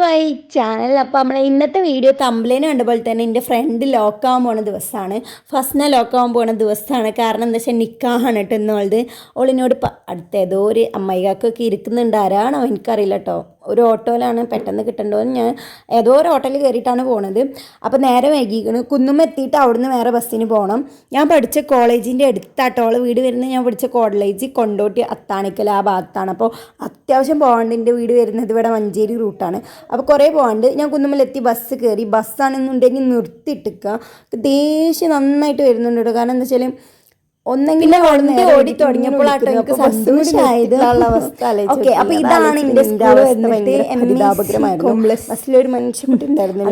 To channel അപ്പോൾ നമ്മളെ ഇന്നത്തെ വീഡിയോ തമ്പ്ലേന് കണ്ട പോലെ തന്നെ എന്റെ ഫ്രണ്ട് ലോക്കാവാൻ പോണ ദിവസമാണ് ഫസ്റ്റിനെ ലോക്കാവാൻ പോണ ദിവസമാണ് കാരണം എന്താ വെച്ചാൽ നിക്കാഹാണ് കേട്ടോ എന്നുള്ളത് ഓളിനോട് അടുത്ത ഏതോ ഒരു അമ്മായികാക്കൊക്കെ ഇരിക്കുന്നുണ്ട്. ആരാണോ എനിക്കറിയില്ല കേട്ടോ. ഒരു ഓട്ടോയിലാണ് പെട്ടെന്ന് കിട്ടേണ്ടതെന്ന് ഞാൻ ഏതോ ഒരു ഓട്ടോയിൽ കയറിയിട്ടാണ് പോണത്. അപ്പോൾ നേരെ വൈകിക്കണം. കുന്നുമ്മ എത്തിയിട്ട് അവിടുന്ന് വേറെ ബസ്സിന് പോകണം ഞാൻ പഠിച്ച കോളേജിന്റെ അടുത്താട്ടോ വീട് വരുന്നത് ഞാൻ പഠിച്ച കോളേജ് കൊണ്ടോട്ടി അത്താണിക്കൽ ആ ഭാഗത്താണ്. അപ്പോൾ അത്യാവശ്യം പോകേണ്ടതിന്റെ വീട് വരുന്നത് ഇവിടെ മഞ്ചേരി റൂട്ടാണ് അപ്പോൾ കുറേ പോകാണ്ട് ഞാൻ കുന്നുമ്മലെത്തി ബസ് കയറി ബസ്സാണെന്നുണ്ടെങ്കിൽ നിർത്തിയിട്ടിക്കുക ദേഷ്യം നന്നായിട്ട് വരുന്നുണ്ട് കേട്ടോ കാരണം എന്താ വെച്ചാൽ ഒന്നെങ്കിലും തുടങ്ങിയപ്പോൾ ഓടി ഓക്കെ അപ്പൊ ഇതാണ് എന്റെ ബസ്സിലൊരു മനുഷ്യക്കുട്ടിണ്ടായിരുന്നു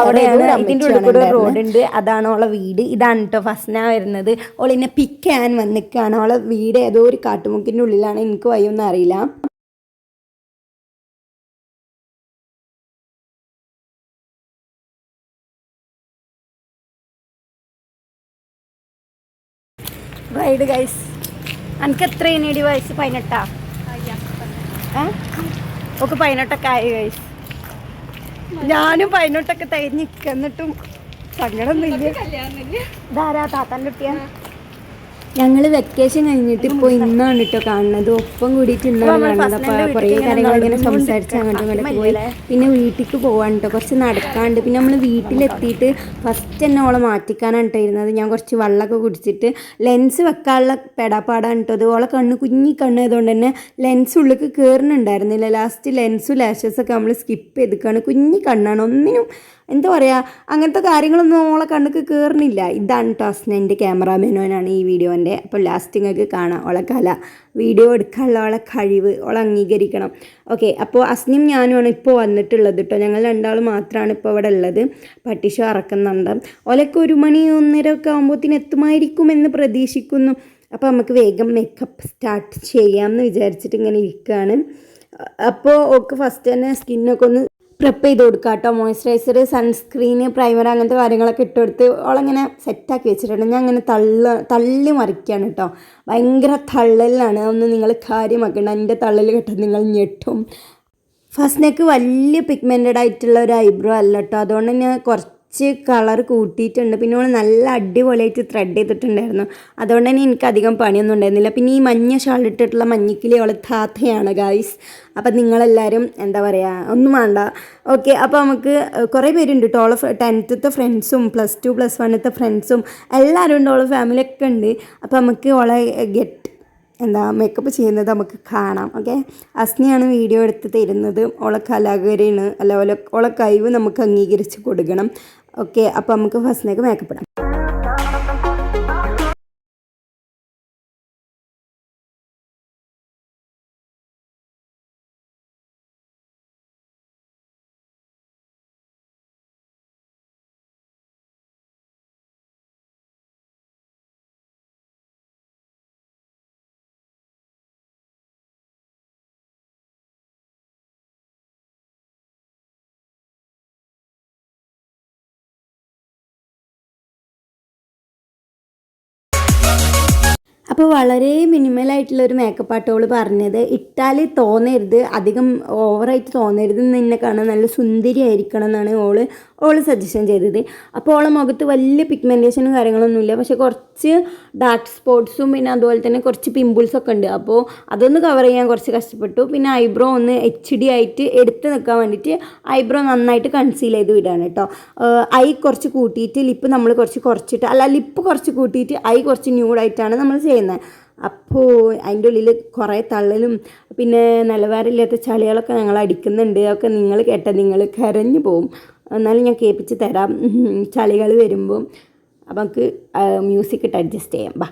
അവിടെയാണ് ഇതിന്റെ ഉള്ളിൽ കൂടെ റോഡ് ഉണ്ട് അതാണ് ഓളെ വീട്. ഇതാണ് കേട്ടോ ഫസ്ന വരുന്നത്. ഓളിനെ പിക്ക് ചെയ്യാൻ വന്നിക്കാണ്. ഓളെ വീട് ഏതോ ഒരു കാട്ടുമുക്കിന്റെ ഉള്ളിലാണ്. എനിക്ക് വയ്യൊന്നും അറിയില്ല. റൈഡ് ഗൈസ് എനിക്ക് എത്ര ഇനിയടി വയസ്സ്? പതിനെട്ടാ? ഒക്കെ പതിനെട്ടൊക്കെ ആയി ഗൈസ് ഞാനും പതിനെട്ടൊക്കെ തൈ നിൽക്കുന്നിട്ടും സങ്കടമൊന്നുമില്ല ധാരാ താത്താന്റെ കുട്ടിയാ? ഞങ്ങൾ വെക്കേഷൻ കഴിഞ്ഞിട്ട് ഇപ്പോൾ ഇന്നാണ് കേട്ടോ കാണുന്നത്. ഒപ്പം കൂടിയിട്ട് ഇന്നാണ് കാണുന്നത് അപ്പോൾ കുറേ കാര്യങ്ങൾ ഇങ്ങനെ സംസാരിച്ച് അങ്ങോട്ടും ഇങ്ങോട്ടും പോയി. പിന്നെ വീട്ടിലേക്ക് പോകാൻ കേട്ടോ കുറച്ച് നടക്കാണ്ട്. പിന്നെ നമ്മൾ വീട്ടിലെത്തിയിട്ട് ഫസ്റ്റ് തന്നെ ഓളെ മാറ്റിക്കാനാണ് കേട്ടോ ഇരുന്നത്. ഞാൻ കുറച്ച് വെള്ളമൊക്കെ കുടിച്ചിട്ട് ലെൻസ് വെക്കാനുള്ള പെടാപ്പാടാണ് കേട്ടോ അത് ഓളെ കണ്ണ് കുഞ്ഞി കണ്ണ് ആയതുകൊണ്ട് തന്നെ ലെൻസ് ഉള്ളിലേക്ക് കയറുന്നുണ്ടായിരുന്നില്ല ലാസ്റ്റ് ലെൻസും ലാഷസൊക്കെ നമ്മൾ സ്കിപ്പ് ചെയ്തിക്കാണ്. കുഞ്ഞി കണ്ണാണ്. ഒന്നിനും എന്താ പറയുക അങ്ങനത്തെ കാര്യങ്ങളൊന്നും ഓളെ കണ്ണുക്ക് കയറുന്നില്ല ഇതാണ് കേട്ടോ അസ്ന എന്റെ ക്യാമറാമാനോനാണ് ഈ വീഡിയോന്റെ അപ്പോൾ ലാസ്റ്റ് നിങ്ങൾക്ക് കാണാം. ഓളെ കല വീഡിയോ എടുക്കാനുള്ള ഓളെ കഴിവ് ഓളെ അംഗീകരിക്കണം. ഓക്കെ അപ്പോൾ അസ്നിയും ഞാനുമാണ് ഇപ്പോൾ വന്നിട്ടുള്ളത് കേട്ടോ ഞങ്ങൾ രണ്ടാൾ മാത്രമാണ് ഇപ്പോൾ ഇവിടെ ഉള്ളത്. പട്ടിഷോ ഇറക്കുന്നുണ്ട് ഓലൊക്കെ ഒരു മണി ഒന്നര ഒക്കെ ആകുമ്പോഴത്തേന് എത്തുമായിരിക്കുമെന്ന് പ്രതീക്ഷിക്കുന്നു. അപ്പോൾ നമുക്ക് വേഗം മേക്കപ്പ് സ്റ്റാർട്ട് ചെയ്യാമെന്ന് വിചാരിച്ചിട്ട് ഇങ്ങനെ ഇരിക്കുകയാണ് അപ്പോൾ ഓക്ക് ഫസ്റ്റ് തന്നെ സ്കിന്നൊക്കെ ഒന്ന് പ്രിപ്പ് ചെയ്ത് കൊടുക്കുക കേട്ടോ മോയ്സ്ചറൈസർ സൺസ്ക്രീന് പ്രൈമർ അങ്ങനത്തെ കാര്യങ്ങളൊക്കെ ഇട്ടുകൊടുത്ത് ഓളങ്ങനെ സെറ്റാക്കി വെച്ചിട്ടുണ്ട്. ഞാൻ അങ്ങനെ തള്ള തള്ളി മറിക്കുകയാണ് കേട്ടോ ഭയങ്കര തള്ളലിലാണ്. ഒന്ന് നിങ്ങൾ കാര്യമാക്കണം എന്റെ തള്ളൽ കേട്ടോ നിങ്ങൾ ഞെട്ടും. ഫസ്റ്റ് നെക്ക് വലിയ പിഗ്മെന്റഡ് ആയിട്ടുള്ള ഒരു ഐബ്രോ അല്ല കേട്ടോ അതുകൊണ്ട് ഞാൻ കുറച്ച് കുറച്ച് കളർ കൂട്ടിയിട്ടുണ്ട്. പിന്നെ ഓൾ നല്ല അടിപൊളിയായിട്ട് ത്രെഡ് ചെയ്തിട്ടുണ്ടായിരുന്നു. അതുകൊണ്ട് തന്നെ എനിക്ക് അധികം പണിയൊന്നും ഉണ്ടായിരുന്നില്ല. പിന്നെ ഈ മഞ്ഞ ഷാൾ ഇട്ടിട്ടുള്ള മഞ്ഞക്കിളി അവളെ താത്തയാണ് ഗായ്സ് അപ്പം നിങ്ങളെല്ലാവരും എന്താ പറയുക ഒന്നും വേണ്ട. ഓക്കെ അപ്പോൾ നമുക്ക് കുറേ പേരുണ്ട് കേട്ടോ ഓളെ ടെൻത്തത്തെ ഫ്രണ്ട്സും പ്ലസ് ടു പ്ലസ് വണ്ണത്തെ ഫ്രണ്ട്സും എല്ലാവരും ഉണ്ട്. ഓളെ ഫാമിലിയൊക്കെ ഉണ്ട്. അപ്പോൾ നമുക്ക് ഓളെ ഗെറ്റ് എന്താ മേക്കപ്പ് ചെയ്യുന്നത് നമുക്ക് കാണാം ഓക്കെ അസ്നിയാണ് വീഡിയോ എടുത്ത് തരുന്നത്. ഓളെ കലാകാരിയാണ് അല്ല ഓളെ ഓളെ കഴിവ് നമുക്ക് അംഗീകരിച്ച് കൊടുക്കണം ഓക്കെ അപ്പോൾ നമുക്ക് ഫസ്റ്റിനേക്ക് മേക്കപ്പ് ഇടാം. അപ്പോൾ വളരെ മിനിമലായിട്ടുള്ള ഒരു മേക്കപ്പ് ആട്ടോൾ പറഞ്ഞത്. ഇട്ടാൽ തോന്നരുത് അധികം ഓവറായിട്ട് തോന്നരുത് എന്ന് എന്നെ കാണാൻ നല്ല സുന്ദരി ആയിരിക്കണം എന്നാണ് ഓൾ ഓൾ സജഷൻ ചെയ്തത്. അപ്പോൾ ഓളെ മുഖത്ത് വലിയ പിഗ്മെന്റേഷനും കാര്യങ്ങളൊന്നുമില്ല പക്ഷേ കുറച്ച് ഡാർക്ക് സ്പോട്ട്സും പിന്നെ അതുപോലെ തന്നെ കുറച്ച് പിമ്പിൾസൊക്കെ ഉണ്ട്. അപ്പോൾ അതൊന്ന് കവർ ചെയ്യാൻ കുറച്ച് കഷ്ടപ്പെട്ടു. പിന്നെ ഐബ്രോ ഒന്ന് എച്ച് ഡി ആയിട്ട് എടുത്ത് നിൽക്കാൻ വേണ്ടിയിട്ട് ഐബ്രോ നന്നായിട്ട് കൺസീൽ ചെയ്ത് വിടാണ് കേട്ടോ ഐ കുറച്ച് കൂട്ടിയിട്ട് ലിപ്പ് നമ്മൾ കുറച്ച് കുറച്ചിട്ട് അല്ല ലിപ്പ് കുറച്ച് കൂട്ടിയിട്ട് ഐ കുറച്ച് ന്യൂഡായിട്ടാണ് നമ്മൾ ചെയ്യുന്നത്. അപ്പോൾ അതിന്റെ ഉള്ളിൽ കുറേ തള്ളലും പിന്നെ നിലവാരമില്ലാത്ത ചളികളൊക്കെ ഞങ്ങൾ അടിക്കുന്നുണ്ട്. ഒക്കെ നിങ്ങൾ കേട്ടാൽ നിങ്ങൾ കരഞ്ഞു പോവും. എന്നാലും ഞാൻ കേൾപ്പിച്ച് തരാം. ചളികൾ വരുമ്പം അപ്പം നമുക്ക് മ്യൂസിക് ഇട്ട് അഡ്ജസ്റ്റ് ചെയ്യാം. ബാ.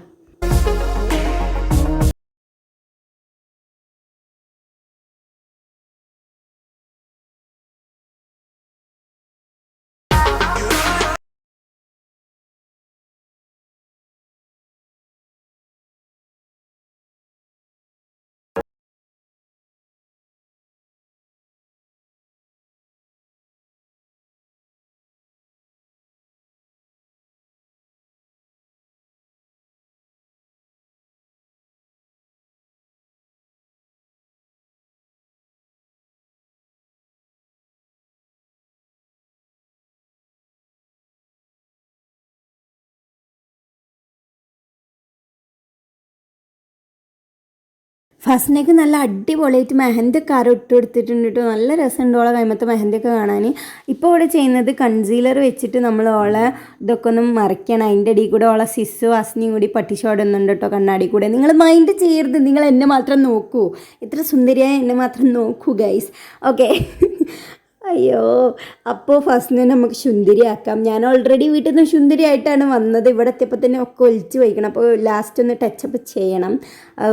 ഫസ്റ്റിനേക്ക് നല്ല അടിപൊളിയായിട്ട് മെഹന്തി ഒക്കെ ആരോ ഇട്ട് കൊടുത്തിട്ടുണ്ട് കേട്ടോ നല്ല രസമുണ്ട് ഓളെ കൈമത്തെ മെഹന്തി ഒക്കെ കാണാൻ ഇപ്പോൾ ഇവിടെ ചെയ്യുന്നത് കൺസീലർ വെച്ചിട്ട് നമ്മൾ ഓളെ ഇതൊക്കെ ഒന്ന് മറിക്കണം. അതിന്റെ അടിയിൽ കൂടെ ഓളെ സിസ്സു അസ്നിയും കൂടി പട്ടിച്ചോടുന്നുണ്ട് കേട്ടോ കണ്ണാടി കൂടെ. നിങ്ങൾ മൈൻഡ് ചെയ്യരുത്. നിങ്ങൾ എന്നെ മാത്രം നോക്കൂ. ഇത്ര സുന്ദരിയായ എന്നെ മാത്രം നോക്കൂ ഗൈസ് ഓക്കെ അയ്യോ അപ്പോൾ ഫസ്റ്റ് നമുക്ക് ശുന്തിരിയാക്കാം. ഞാൻ ഓൾറെഡി വീട്ടിൽ നിന്ന് ശുന്തിരിയായിട്ടാണ് വന്നത്. ഇവിടെ എത്തിയപ്പോൾ തന്നെ ഒക്കെ ഒലിച്ച് വയ്ക്കണം അപ്പോൾ ലാസ്റ്റ് ഒന്ന് ടച്ചപ്പ് ചെയ്യണം.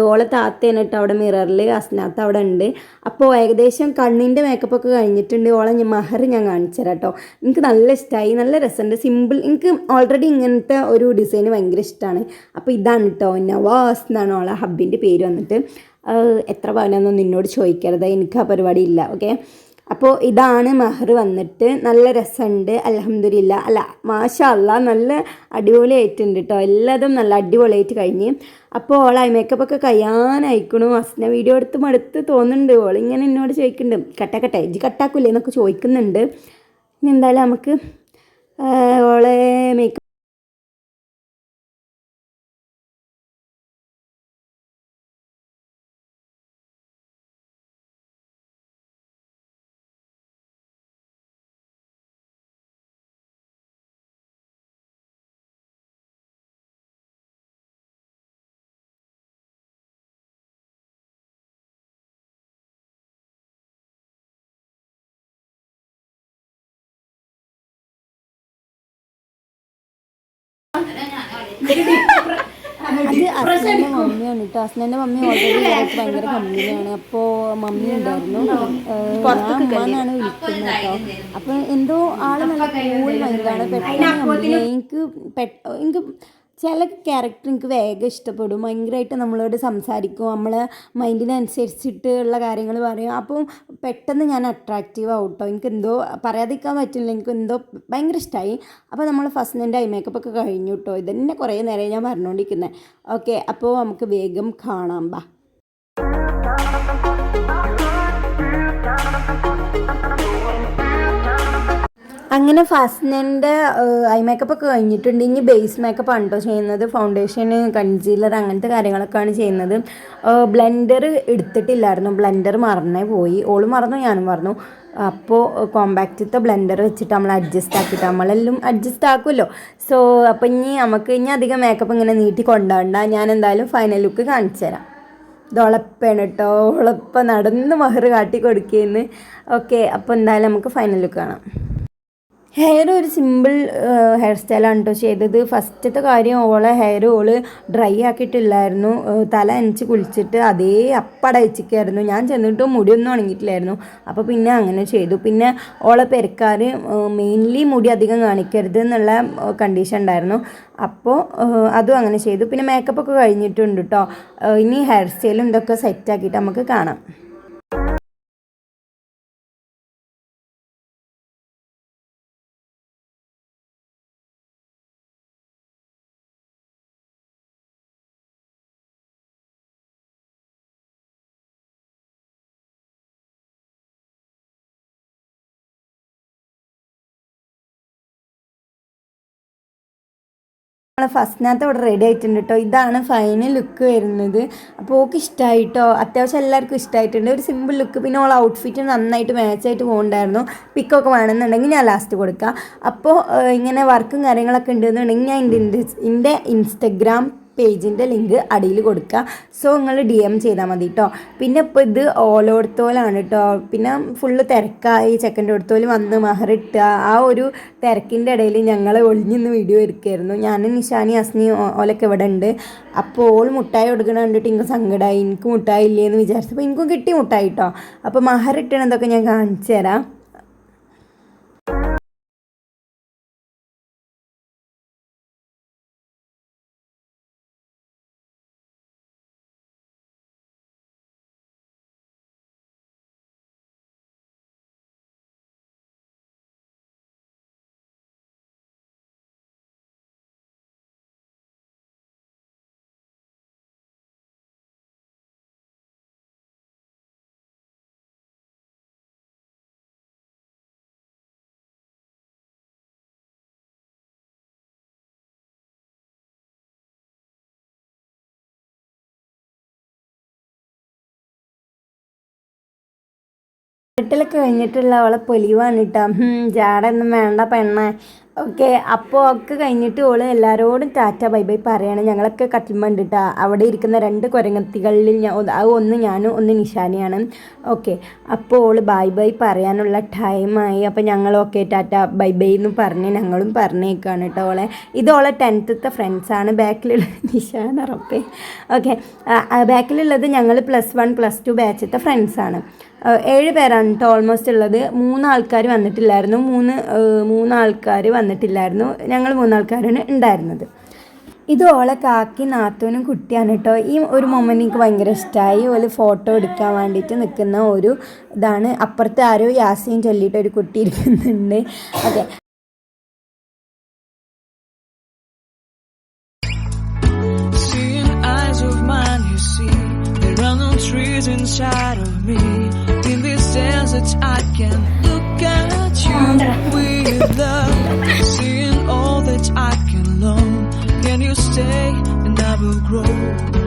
ഓളെ താത്തേനെ കേട്ടോ അവിടെ മിററിൽ അസ്നാത്ത് അവിടെ ഉണ്ട്. അപ്പോൾ ഏകദേശം കണ്ണിന്റെ മേക്കപ്പ് ഒക്കെ കഴിഞ്ഞിട്ടുണ്ട്. ഓളെ ഞാൻ മഹർ ഞാൻ കാണിച്ചു തരാം കേട്ടോ. എനിക്ക് നല്ല ഇഷ്ടമായി നല്ല രസമുണ്ട്. സിമ്പിൾ എനിക്ക് ഓൾറെഡി ഇങ്ങനത്തെ ഒരു ഡിസൈൻ ഭയങ്കര ഇഷ്ടമാണ് അപ്പോൾ ഇതാണ് കേട്ടോ. നവാസ് എന്നാണ് ഓളെ ഹബിന്റെ പേര് വന്നിട്ട്. എത്ര പവനൊന്നും നിന്നോട് ചോദിക്കരുത്. എനിക്ക് ആ പരിപാടി ഇല്ല. ഓക്കെ അപ്പോൾ ഇതാണ് മെഹർ വന്നിട്ട് നല്ല രസമുണ്ട് അലഹമില്ല അല്ല മാഷാ അല്ല നല്ല അടിപൊളിയായിട്ടുണ്ട് കേട്ടോ എല്ലാതും നല്ല അടിപൊളിയായിട്ട് കഴിഞ്ഞ്. അപ്പോൾ ഓളായി മേക്കപ്പ് ഒക്കെ കഴിയാനായിക്കണു. അസ്ന വീഡിയോ എടുത്ത് മടുത്ത് തോന്നുന്നുണ്ട്. ഓൾ ഇങ്ങനെ എന്നോട് ചോദിക്കുന്നുണ്ട് കട്ടാക്കട്ടെ ഇജ്ജ് കട്ടാക്കൂലേ എന്നൊക്കെ ചോദിക്കുന്നുണ്ട്. ഇനി എന്തായാലും നമുക്ക് ഓളെ മേക്കപ്പ് അത് അസ്നന്റെ മമ്മിയാണ് കേട്ടോ അസ്നന്റെ മമ്മി ഓൾറെഡി ഇവർക്ക് ഭയങ്കര കമ്പനിയാണ് അപ്പോൾ മമ്മി ഉണ്ടായിരുന്നു. ഞാൻ അമ്മ എന്നാണ് വിളിക്കുന്നത് കേട്ടോ അപ്പോൾ എന്തോ ആൾ നല്ല കൂൾ മൈൻഡാണ് പെട്ടെന്ന് എനിക്ക് പെട്ട എനിക്ക് ചില ക്യാരക്ടർ എനിക്ക് വേഗം ഇഷ്ടപ്പെടും. ഭയങ്കരമായിട്ട് നമ്മളോട് സംസാരിക്കും. നമ്മളെ മൈൻഡിനനുസരിച്ചിട്ടുള്ള കാര്യങ്ങൾ പറയും. അപ്പം പെട്ടെന്ന് ഞാൻ അട്രാക്റ്റീവ് ആവും കേട്ടോ എനിക്ക് എന്തോ പറയാതിരിക്കാൻ പറ്റില്ല. എനിക്ക് എന്തോ ഭയങ്കര ഇഷ്ടമായി അപ്പോൾ നമ്മൾ ഫസ്റ്റിന്റെ ഐ മേക്കപ്പ് ഒക്കെ കഴിഞ്ഞു കേട്ടോ ഇതന്നെ കുറേ നേരം ഞാൻ പറഞ്ഞുകൊണ്ടിരിക്കുന്നത് ഓക്കെ അപ്പോൾ നമുക്ക് വേഗം കാണാം. ബാ. അങ്ങനെ ഫസ്റ്റിന്റെ ഐ മേക്കപ്പ് ഒക്കെ കഴിഞ്ഞിട്ടുണ്ട്. ഇനി ബേസ് മേക്കപ്പ് ആണ് കേട്ടോ ചെയ്യുന്നത്. ഫൗണ്ടേഷൻ കൺസീലർ അങ്ങനത്തെ കാര്യങ്ങളൊക്കെയാണ് ചെയ്യുന്നത്. ബ്ലെൻഡർ എടുത്തിട്ടില്ലായിരുന്നു. ബ്ലെൻഡർ മറന്നേ പോയി. ഓൾ മറന്നു ഞാനും മറന്നു. അപ്പോൾ കോമ്പാക്റ്റത്തെ ബ്ലെൻഡർ വെച്ചിട്ട് നമ്മൾ അഡ്ജസ്റ്റ് ആക്കിയിട്ട് നമ്മളെല്ലാം അഡ്ജസ്റ്റ് ആക്കുമല്ലോ. സോ അപ്പോൾ ഇനി നമുക്ക് ഇനി അധികം മേക്കപ്പ് ഇങ്ങനെ നീട്ടി കൊണ്ടുപോകണ്ട ഞാൻ എന്തായാലും ഫൈനൽ ലുക്ക് കാണിച്ചു തരാം. ഇതൊളപ്പാണ് കേട്ടോ. ഉളപ്പ നടന്ന് മഹർ കാട്ടി കൊടുക്കുകയെന്ന് ഓക്കെ അപ്പോൾ എന്തായാലും നമുക്ക് ഫൈനൽ ലുക്ക് കാണാം. ഹെയർ ഒരു സിമ്പിൾ ഹെയർ സ്റ്റൈലാണ് കേട്ടോ ചെയ്തത്. ഫസ്റ്റത്തെ കാര്യം ഓളെ ഹെയർ ഓൾ ഡ്രൈ ആക്കിയിട്ടില്ലായിരുന്നു. തല അനച്ച് കുളിച്ചിട്ട് അതേ അപ്പടയച്ചിക്കായിരുന്നു ഞാൻ ചെന്നിട്ട് മുടിയൊന്നും ഉണങ്ങിയിട്ടില്ലായിരുന്നു. അപ്പോൾ പിന്നെ അങ്ങനെ ചെയ്തു. പിന്നെ ഓളെ പെരക്കാർ മെയിൻലി മുടി അധികം കാണിക്കരുത് എന്നുള്ള കണ്ടീഷൻ ഉണ്ടായിരുന്നു. അപ്പോൾ അതും അങ്ങനെ ചെയ്തു. പിന്നെ മേക്കപ്പൊക്കെ കഴിഞ്ഞിട്ടുണ്ട് കേട്ടോ ഇനി ഹെയർ സ്റ്റൈലും ഇതൊക്കെ സെറ്റ് ആക്കിയിട്ട് നമുക്ക് കാണാം. നമ്മളെ ഫസ്റ്റിനകത്ത് ഇവിടെ റെഡി ആയിട്ടുണ്ട് കേട്ടോ ഇതാണ് ഫൈനൽ ലുക്ക് വരുന്നത്. അപ്പോൾ ഓക്ക് ഇഷ്ടമായി കേട്ടോ അത്യാവശ്യം എല്ലാവർക്കും ഇഷ്ടമായിട്ടുണ്ട് ഒരു സിമ്പിൾ ലുക്ക് പിന്നെ ഓൾ ഔട്ട്ഫിറ്റ് നന്നായിട്ട് മാച്ച് ആയിട്ട് പോകണ്ടായിരുന്നു പിക്കൊക്കെ വേണമെന്നുണ്ടെങ്കിൽ ഞാൻ ലാസ്റ്റ് കൊടുക്കാം. അപ്പോൾ ഇങ്ങനെ വർക്കും കാര്യങ്ങളൊക്കെ ഉണ്ടെന്നുണ്ടെങ്കിൽ ഞാൻ എന്റെ ഇൻസ്റ്റഗ്രാം പേജിന്റെ ലിങ്ക് അടിയിൽ കൊടുക്കുക. സോ നിങ്ങൾ ഡി എം ചെയ്താൽ മതി കേട്ടോ പിന്നെ ഇപ്പോൾ ഇത് ഓലോടത്തോലാണ് കേട്ടോ പിന്നെ ഫുള്ള് തിരക്കായി ചെക്കന്റെ അടുത്തോൽ വന്ന് മഹറിട്ടുക ആ ഒരു തിരക്കിന്റെ ഇടയിൽ ഞങ്ങൾ ഒളിഞ്ഞിന്ന് വീഡിയോ എടുക്കായിരുന്നു. ഞാൻ നിഷാനി അസ്നി ഓലൊക്കെ ഇവിടെ ഉണ്ട്. അപ്പോൾ ഓൾ മുട്ടായി കൊടുക്കണ കണ്ടിട്ട് എനിക്ക് സങ്കടമായി എനിക്ക് മുട്ടായി ഇല്ലേന്ന് വിചാരിച്ചപ്പോൾ എനിക്കും കിട്ടി മുട്ടായി കേട്ടോ അപ്പോൾ മഹറിട്ടണതൊക്കെ ഞാൻ കാണിച്ചു തരാം. വീട്ടിലൊക്കെ കഴിഞ്ഞിട്ടുള്ള അവളെ പൊലിവാണ് കേട്ടോ ജാടൊന്നും വേണ്ട പെണ്ണ. ഓക്കെ അപ്പോൾ ഒക്കെ കഴിഞ്ഞിട്ട് ഓൾ എല്ലാവരോടും ടാറ്റ ബൈ ബൈ പറയാണ്. ഞങ്ങളൊക്കെ കട്ടിൽമണ്ട് കേട്ടോ അവിടെ ഇരിക്കുന്ന രണ്ട് കുരങ്ങത്തികളിൽ ഞാൻ ഒന്ന് ഞാനും ഒന്ന് നിഷാനിയാണ്. ഓക്കെ അപ്പോൾ ഓൾ ബൈ ബൈ പറയാനുള്ള ടൈമായി. അപ്പോൾ ഞങ്ങളൊക്കെ ടാറ്റ ബൈ ബൈ എന്ന് പറഞ്ഞ് ഞങ്ങളും പറഞ്ഞേക്കാണ് കേട്ടോ ഓളെ. ഇത് ഓളെ ടെൻത്തത്തെ ഫ്രണ്ട്സാണ് ബാക്കിലുള്ള നിഷാൻ ഉറപ്പേ. ഓക്കെ ബാക്കിലുള്ളത് ഞങ്ങൾ പ്ലസ് വൺ പ്ലസ് ടു ബാച്ചത്തെ ഫ്രണ്ട്സാണ് ഏഴ് പേരാണ് കേട്ടോ ഓൾമോസ്റ്റ് ഉള്ളത്. മൂന്ന് ആൾക്കാർ വന്നിട്ടില്ലായിരുന്നു. മൂന്ന് മൂന്ന് ആൾക്കാർ വന്നിട്ടില്ലായിരുന്നു. ഞങ്ങൾ മൂന്നാൾക്കാരാണ് ഉണ്ടായിരുന്നത്. ഇത് ഓളെ കാക്കി നാത്തോനും കുട്ടിയാണ് കേട്ടോ ഈ ഒരു മൊമെന്റ് എനിക്ക് ഭയങ്കര ഇഷ്ടമായി ഓൽ ഫോട്ടോ എടുക്കാൻ വേണ്ടിയിട്ട് നിൽക്കുന്ന ഒരു ഇതാണ്. അപ്പുറത്ത് ആരോ യാസീൻ ചൊല്ലിയിട്ട് ഒരു കുട്ടി ഇരിക്കുന്നുണ്ട്. അതെ. Seeing all that I can learn. Can you stay and I will grow? Grow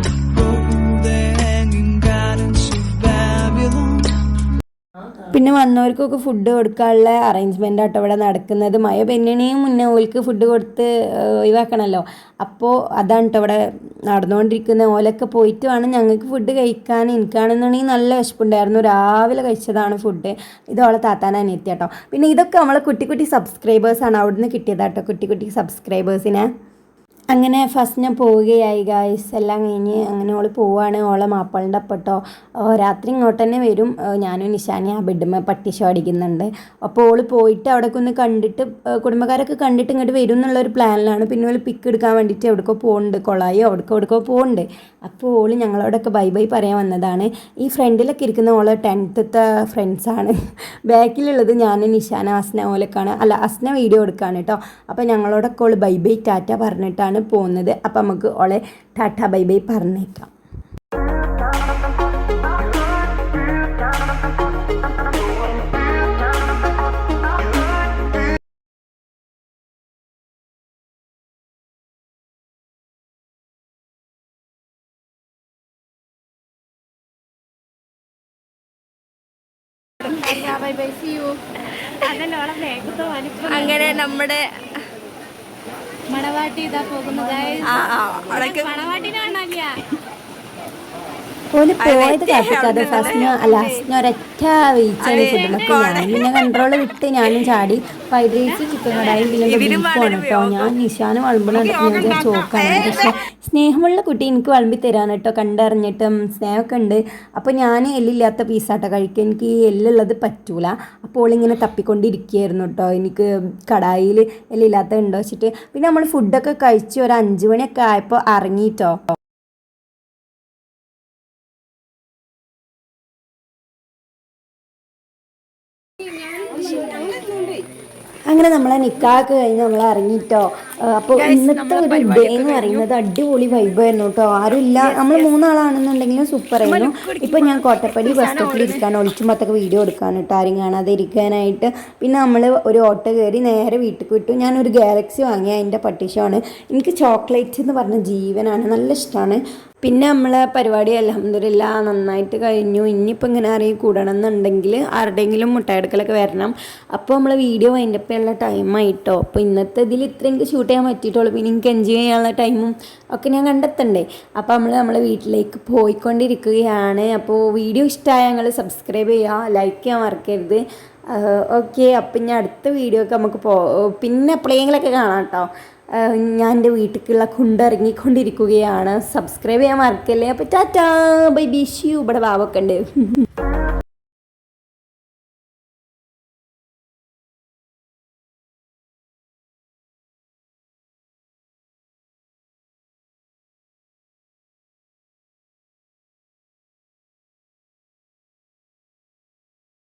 പിന്നെ വന്നവർക്കൊക്കെ ഫുഡ് കൊടുക്കാനുള്ള അറേഞ്ച്മെന്റ് ആട്ടോ ഇവിടെ നടക്കുന്നത്. മഴ പെണ്ണിനെയും മുന്നേ ഓൽക്ക് ഫുഡ് കൊടുത്ത് ഒഴിവാക്കണമല്ലോ അപ്പോൾ അതാണ് കേട്ടോ ഇവിടെ നടന്നുകൊണ്ടിരിക്കുന്നത് ഓലൊക്കെ പോയിട്ട് വേണം ഞങ്ങൾക്ക് ഫുഡ് കഴിക്കാൻ. എനിക്കാണെന്നുണ്ടെങ്കിൽ നല്ല വിശപ്പുണ്ടായിരുന്നു. രാവിലെ കഴിച്ചതാണ് ഫുഡ് ഇത് ഓളെ താത്താൻ കേട്ടോ പിന്നെ ഇതൊക്കെ നമ്മളെ കുട്ടി കുട്ടി സബ്സ്ക്രൈബേഴ്സാണ് അവിടുന്ന് കിട്ടിയതാട്ടോ കുട്ടി കുട്ടി സബ്സ്ക്രൈബേഴ്സിനെ അങ്ങനെ ഫസ്റ്റ് ഞാൻ പോവുകയായി ഗായ്സ് എല്ലാം കഴിഞ്ഞ് അങ്ങനെ ഓൾ പോവാണ്. ഓളെ മാപ്പിളിന്റെ അപ്പട്ടോ രാത്രി ഇങ്ങോട്ട് തന്നെ വരും ഞാനും നിശാനി ആ ബെഡ്മ പട്ടി അടിക്കുന്നുണ്ട്. അപ്പോൾ ഓൾ പോയിട്ട് അവിടെയൊക്കെ ഒന്ന് കണ്ടിട്ട് കുടുംബക്കാരൊക്കെ കണ്ടിട്ട് ഇങ്ങോട്ട് വരും എന്നുള്ളൊരു പ്ലാനിലാണ് പിന്നെ ഓൾ പിക്ക് എടുക്കാൻ വേണ്ടിയിട്ട് എവിടേക്കോ പോകുന്നുണ്ട് കൊളായോ എവിടേക്കോ എവിടേക്കോ പോകുന്നുണ്ട് അപ്പോൾ ഓൾ ഞങ്ങളോടൊക്കെ ബൈ ബൈ പറയാൻ വന്നതാണ്. ഈ ഫ്രണ്ടിലൊക്കെ ഇരിക്കുന്ന ഓളെ ടെൻത്തത്തെ ഫ്രണ്ട്സാണ്. ബാക്കിലുള്ളത് ഞാൻ നിഷാന അസ്ന ഓലക്കാണ്. അല്ല അസ്ന വീഡിയോ എടുക്കുകയാണ് കേട്ടോ അപ്പോൾ ഞങ്ങളോടൊക്കെ ഓൾ ബൈ ബൈ ടാറ്റ പറഞ്ഞിട്ടാണ് പോകുന്നത് അപ്പോൾ നമുക്ക് ഓളെ ടാറ്റ ബൈ ബൈ പറഞ്ഞേക്കാം. അങ്ങനെ നമ്മുടെ മണവാട്ടി ഇതാ പോകുന്നതായി മണവാട്ടിനെ കാണാനില്ല ഓൽ പോയത് കാത്തിക്കാതെ ഫസ്റ്റിന് അല്ല ഫസ്റ്റിന് ഒരൊറ്റ വീഴ്ചയാണ് ഫുഡിലൊക്കെ ഞാൻ. പിന്നെ കൺട്രോൾ വിട്ട് ഞാനും ചാടി. ഫ്രൈഡ് റൈസ് ചിക്കൻ കടായി പിന്നെ ബീഫാണ് കേട്ടോ ഞാൻ നിശാന് വളമ്പിനുണ്ട് ചോക്കാണ് പക്ഷെ സ്നേഹമുള്ള കുട്ടി എനിക്ക് വളമ്പി തരാൻ കേട്ടോ കണ്ടറിഞ്ഞിട്ടും സ്നേഹമൊക്കെ ഉണ്ട്. അപ്പോൾ ഞാൻ എല്ലില്ലാത്ത പീസാട്ടോ കഴിക്കുക. എനിക്ക് ഈ എല്ലുള്ളത് പറ്റൂല. അപ്പോൾ ഇങ്ങനെ തപ്പിക്കൊണ്ടിരിക്കുകയായിരുന്നു കേട്ടോ എനിക്ക് കടായിൽ എല്ലില്ലാത്ത ഉണ്ടോ വെച്ചിട്ട്. പിന്നെ നമ്മൾ ഫുഡൊക്കെ കഴിച്ച് ഒരു അഞ്ച് മണിയൊക്കെ ആയപ്പോൾ ഇറങ്ങിയിട്ടോ നമ്മളെ നിക്കാക്ക് കഴിഞ്ഞ് നമ്മൾ ഇറങ്ങിട്ടോ. അപ്പോൾ ഇന്നത്തെ ഒരു ഡേ എന്ന് പറയുന്നത് അടിപൊളി വൈബ് വൈബായിരുന്നു കേട്ടോ ഇല്ല. നമ്മൾ മൂന്നാളാണെന്നുണ്ടെങ്കിലും സൂപ്പർ ആയിരുന്നു. ഇപ്പൊ ഞാൻ കോട്ടപ്പടി ബസ് സ്റ്റോപ്പിൽ ഇരിക്കാൻ ഒളിച്ചുമ്പത്തൊക്കെ വീഡിയോ എടുക്കാൻ കേട്ടോ ആരും കാണാതെ ഇരിക്കാനായിട്ട്. പിന്നെ നമ്മൾ ഒരു ഓട്ടോ കയറി നേരെ വീട്ടിൽ വിട്ടു. ഞാൻ ഒരു ഗാലക്സി വാങ്ങിയ അതിന്റെ പട്ടിഷമാണ് എനിക്ക് ചോക്ലേറ്റ് എന്ന് പറഞ്ഞ ജീവനാണ്. നല്ല ഇഷ്ടമാണ് പിന്നെ നമ്മളെ പരിപാടി അലഹമില്ല നന്നായിട്ട് കഴിഞ്ഞു. ഇനിയിപ്പോൾ ഇങ്ങനെ ആരെയും കൂടണം എന്നുണ്ടെങ്കിൽ ആരുടെയെങ്കിലും മുട്ടായെടുക്കലൊക്കെ വരണം. അപ്പോൾ നമ്മളെ വീഡിയോ വൈൻഡപ്പ് ചെയ്യാനുള്ള ടൈമായിട്ടോ അപ്പോൾ ഇന്നത്തെ ഇതിൽ ഇത്രയും ഷൂട്ട് ചെയ്യാൻ പറ്റിയിട്ടുള്ളൂ. പിന്നെ എനിക്ക് എൻജോയ് ചെയ്യാനുള്ള ടൈമും ഒക്കെ ഞാൻ കണ്ടെത്തണ്ടേ? അപ്പോൾ നമ്മൾ നമ്മളെ വീട്ടിലേക്ക് പോയിക്കൊണ്ടിരിക്കുകയാണ്. അപ്പോൾ വീഡിയോ ഇഷ്ടമായ ഞങ്ങൾ സബ്സ്ക്രൈബ് ചെയ്യുക ലൈക്ക് ചെയ്യാൻ മറക്കരുത്. ഓക്കെ അപ്പം ഇനി അടുത്ത വീഡിയോ ഒക്കെ നമുക്ക് പോ പിന്നെ എപ്പോഴെങ്കിലൊക്കെ കാണാം കേട്ടോ. ഞാൻ എന്റെ വീട്ടിലേക്കുള്ള കുണ്ടിറങ്ങിക്കൊണ്ടിരിക്കുകയാണ് സബ്സ്ക്രൈബ് ചെയ്യാൻ മറക്കല്ലേ? അപ്പോൾ ടാറ്റാ ബൈ ബിഷ് ഇവിടെ വാവൊക്കെ ഉണ്ട്.